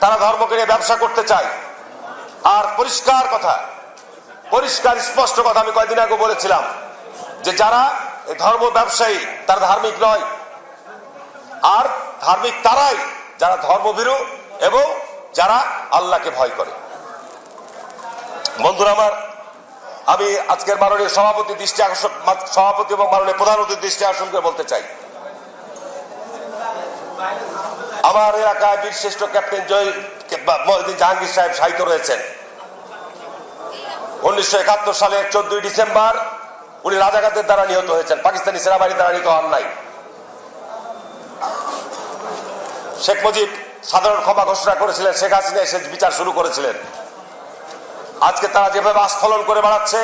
তারা ধর্মকে নিয়ে ব্যবসা করতে চায়। আর পরিষ্কার কথা, পরিষ্কার, স্পষ্ট কথা আমি কয়েকদিন আগে বলেছিলাম যে যারা ধর্ম ব্যবসায়ী, তারা ধার্মিক নয়। আর ধার্মিক তারাই যারা ধর্মভীরু এবং যারা আল্লাহকে ভয় করে। বন্ধুরা আমার, আমি আজকের মাননীয় সভাপতি দৃষ্টি আকর্ষণ, সভাপতি এবং মাননীয় প্রধান অতিথি দৃষ্টি আকর্ষণ করে বলতে চাই। আমার এলাকায় বীরশ্রেষ্ঠ ক্যাপ্টেন জয় জাহাঙ্গীর সাহেব সাহিত্য রয়েছেন। উনিশশো একাত্তর সালের চোদ্দই ডিসেম্বর উনি রাজাঘাতের দ্বারা নিহত হয়েছেন। পাকিস্তানি সেনাবাহিনীর দ্বারা নিহত হন নাই। শেখ মুজিব সাধারণ ক্ষমা ঘোষণা করেছিলেন, শেখ হাসিনা এসে বিচার শুরু করেছিলেন। আজকে তারা যেভাবে আস্ফলন করে বেড়াচ্ছে,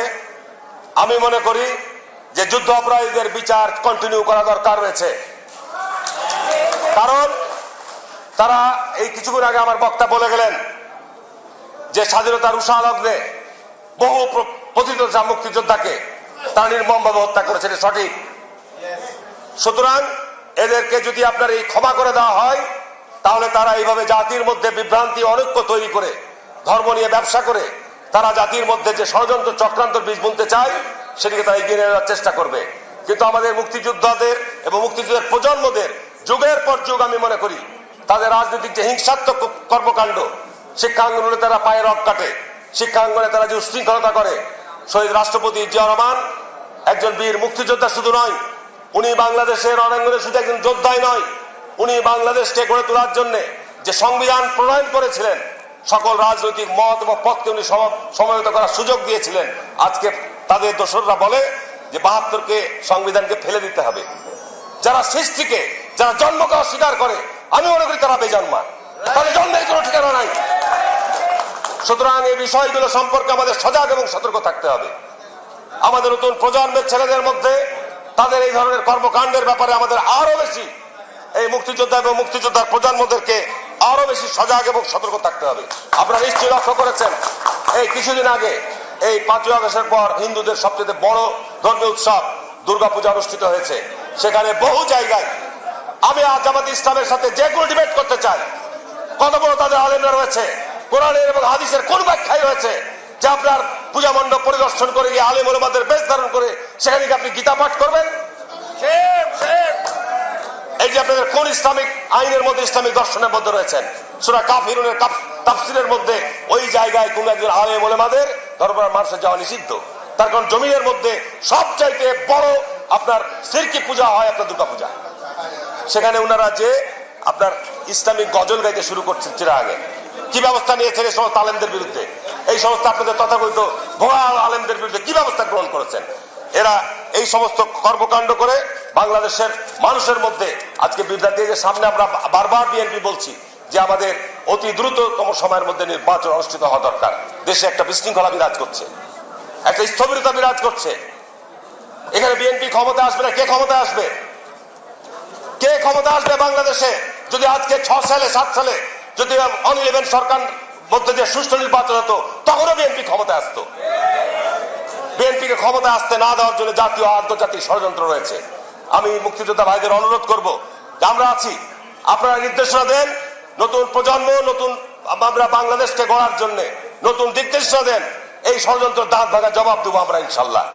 আমি মনে করি যে যুদ্ধ অপরাধীদের বিচার কন্টিনিউ করা দরকার রয়েছে। কারণ তারা এই কিছুক্ষণ আগে আমার বক্তা বলে গেলেন যে স্বাধীনতার উষা লগ্নে বহু প্র- মুক্তিযোদ্ধাকে তারা নির্মমভাবে হত্যা করেছে সঠিক। সুতরাং এদেরকে যদি আপনার এই ক্ষমা করে দেওয়া হয়, তাহলে তারা এইভাবে জাতির মধ্যে বিভ্রান্তি, অনৈক্য তৈরি করে, ধর্ম নিয়ে ব্যবসা করে, তারা জাতির মধ্যে যে ষড়যন্ত্র চক্রান্ত বীজ বুনতে চায়, সেটিকে তারা এগিয়ে নেওয়ার চেষ্টা করবে। কিন্তু আমাদের মুক্তিযোদ্ধাদের এবং মুক্তিযুদ্ধের প্রজন্মদের যুগের পর যুগ আমি মনে করি তাদের রাজনৈতিক যে হিংসাত্মক কর্মকাণ্ড শিক্ষাঙ্গনে তারা পায়ে রব কাটে। শিক্ষাঙ্গনে তারা যে উশৃঙ্খলতা করে। শহীদ রাষ্ট্রপতি জিয়া রহমান, একজন বীর মুক্তিযোদ্ধা শুধু নয়, উনি বাংলাদেশের রণাঙ্গনে শুধু একজন যোদ্ধাই নয়, উনি বাংলাদেশকে গড়ে তোলার জন্য যে সংবিধান প্রণয়ন করেছিলেন, সকল রাজনৈতিক মত এবং পথকে উনি সম- সমবেত করার সুযোগ দিয়েছিলেন। আজকে তাদের দোসররা বলে যে বাহাত্তরকে সংবিধানকে ফেলে দিতে হবে। যারা সৃষ্টিকে, যারা জন্মকে অস্বীকার করে আমি মনে করি তারা বেজন্মা তাদের জন্মের কোনো ঠিকানা নাই। সুতরাং এই বিষয়গুলো সম্পর্কে আমাদের সজাগ এবং সতর্ক থাকতে হবে। আমাদের নতুন প্রজন্মের ছেলেদের মধ্যে তাদের এই ধরনের কর্মকাণ্ডের ব্যাপারে আমাদের আরও বেশি এই মুক্তিযোদ্ধা এবং মুক্তিযোদ্ধার প্রজন্মদেরকে আরও বেশি সজাগ এবং সতর্ক থাকতে হবে। আপনারা নিশ্চয়ই লক্ষ্য করেছেন, এই কিছুদিন আগে, এই পাঁচই আগস্টের পর হিন্দুদের সবচেয়ে বড় ধর্মীয় উৎসব দুর্গাপূজা অনুষ্ঠিত হয়েছে। সেখানে বহু জায়গায় আমি আজ জামাত ইসলামের সাথে যে কোনো ডিবেট করতে চাই। কত বড় তাদের আলেমরা রয়েছে কোরআনের এবং হাদিসের কোন ব্যাখ্যায় রয়েছে যে আপনার পূজা মণ্ডপ পরিদর্শন করে গিয়ে আলেম ওলামাদের বেশ ধারণ করে সেখানে কি আপনি গীতা পাঠ করবেন? এই যে আপনাদের কোন ইসলামিক আইনের মধ্যে ইসলামিক দর্শনের মধ্যে রয়েছেন? সুরা কাফিরুনের কাফ- তাফসিরের মধ্যে ওই জায়গায় কোন একজন আলেম ওলামাদের দরবার মানুষের যাওয়া নিষিদ্ধ। তার কারণ জমিনের মধ্যে সবচাইতে বড় আপনার সিরকি পূজা হয় আপনার দুর্গা পূজা সেখানে ওনারা যে আপনার ইসলামিক গজল গাইতে শুরু করছেন চিরা আগে। কি ব্যবস্থা নিয়েছেন এই সমস্ত আলেমদের বিরুদ্ধে? এই সমস্ত আপনাদের তথাকথিত ভোয়া আলেমদের বিরুদ্ধে কি ব্যবস্থা গ্রহণ করেছেন? এরা এই সমস্ত কর্মকাণ্ড করে বাংলাদেশের মানুষের মধ্যে আজকে বিদ্যার্থী যে সামনে আমরা বারবার বিএনপি বলছি যে আমাদের অতি দ্রুততম সময়ের মধ্যে নির্বাচন অনুষ্ঠিত হওয়া দরকার। দেশে একটা বিশৃঙ্খলা বিরাজ করছে। একটা স্থবিরতা বিরাজ করছে। এখানে বিএনপি ক্ষমতা আসবে না? কে ক্ষমতা আসবে? ক্ষমতা আসবে বাংলাদেশে, যদি আজকে ছ সালে, সাত সালে যদি অন ইলেভেন সরকার মধ্যে যে সুষ্ঠু নির্বাচন হতো, তখনও বিএনপি ক্ষমতা আসতো। বিএনপিকে ক্ষমতা আসতে না দেওয়ার জন্য জাতীয় আন্তর্জাতিক ষড়যন্ত্র রয়েছে। আমি মুক্তিযোদ্ধা ভাইদের অনুরোধ করব যে আমরা আছি। আপনারা নির্দেশনা দেন, নতুন প্রজন্ম, নতুন আমরা বাংলাদেশকে গড়ার জন্য নতুন দিক দেন, এই ষড়যন্ত্র দাঁত ভাঙা জবাব দেবো আমরা ইনশাল্লাহ।